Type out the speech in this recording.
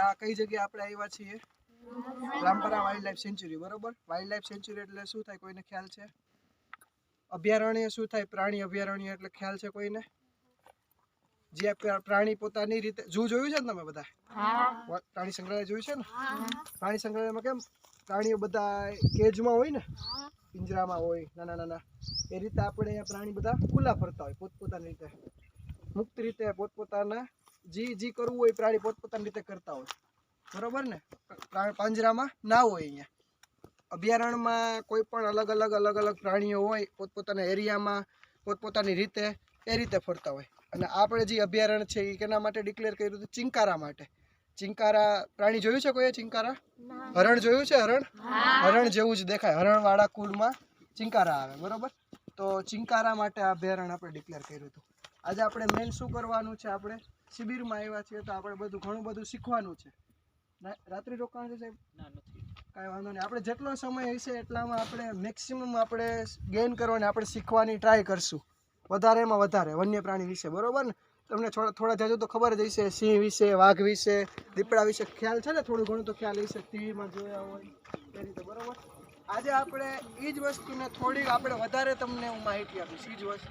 આ કઈ જગ્યાએ આપણે આવ્યા છીએ? રામપરા વાઇલ્ડ લાઈફ સેન્ચુરી બરોબર? વાઇલ્ડ લાઈફ સેન્ચુરી એટલે શું થાય? કોઈને ખ્યાલ છે? અભયારણ્ય શું થાય? પ્રાણી અભયારણ્ય એટલે ખ્યાલ છે કોઈને? જે પ્રાણી પોતાની રીતે જૂ જોયું છે ને તમે બધા? પ્રાણી સંગ્રહાલય જોયું છે ને? પ્રાણી સંગ્રહાલયમાં કેમ? પ્રાણીઓ બધા કેજમાં હોય ને? પિંજરામાં હોય નાના નાના. એ રીતે આપણે પ્રાણી બધા ખુલ્લા ફરતા હોય પોતપોતાની રીતે. મુક્ત રીતે પોતપોતાના જી જે કરવું હોય પ્રાણી પોતપોતાની રીતે કરતા હોય. બરોબર ને? પાંજરામાં ના હોય અહીંયા. અભયારણ્યમાં કોઈ પણ અલગ અલગ અલગ અલગ પ્રાણીઓ હોય પોતપોતાના એરિયામાં પોતપોતાની રીતે એ રીતે ફરતા હોય. અને આપણે જે અભયારણ્ય છે એ કેના માટે ડિક્લેર કર્યું હતું? ચિંકારા માટે. ચિંકારા પ્રાણી જોયું છે કોઈએ ચિંકારા? હરણ જોયું છે હરણ? હરણ જેવું જ દેખાય. હરણવાળા કુળમાં ચિંકારા આવે બરોબર? તો ચિંકારા માટે આ અભયારણ્ય આપણે ડિક્લેર કર્યું હતું. આજે આપણે મેન શું કરવાનું છે આપણે? શિબિરમાં આવ્યા છીએ તો આપણે બધું ઘણું બધું શીખવાનું છે. રાત્રિ રોકાણ છે સાહેબ? કાંઈ વાંધો નહીં. આપણે જેટલો સમય હશે એટલામાં આપણે મેક્સિમમ આપણે ગેઇન કરવાની આપણે શીખવાની ટ્રાય કરશું. વધારેમાં વધારે વન્ય પ્રાણી વિશે બરાબર ને? તમને થોડા થોડા જાજો તો ખબર જ હશે સિંહ વિશે વાઘ વિશે દીપડા વિશે ખ્યાલ છે ને? થોડું ઘણું તો ખ્યાલ હશે ટીવીમાં જોયા હોય એ રીતે બરાબર? આજે આપણે એ જ વસ્તુને થોડીક આપણે વધારે તમને હું માહિતી આપીશ એ જ વસ્તુ.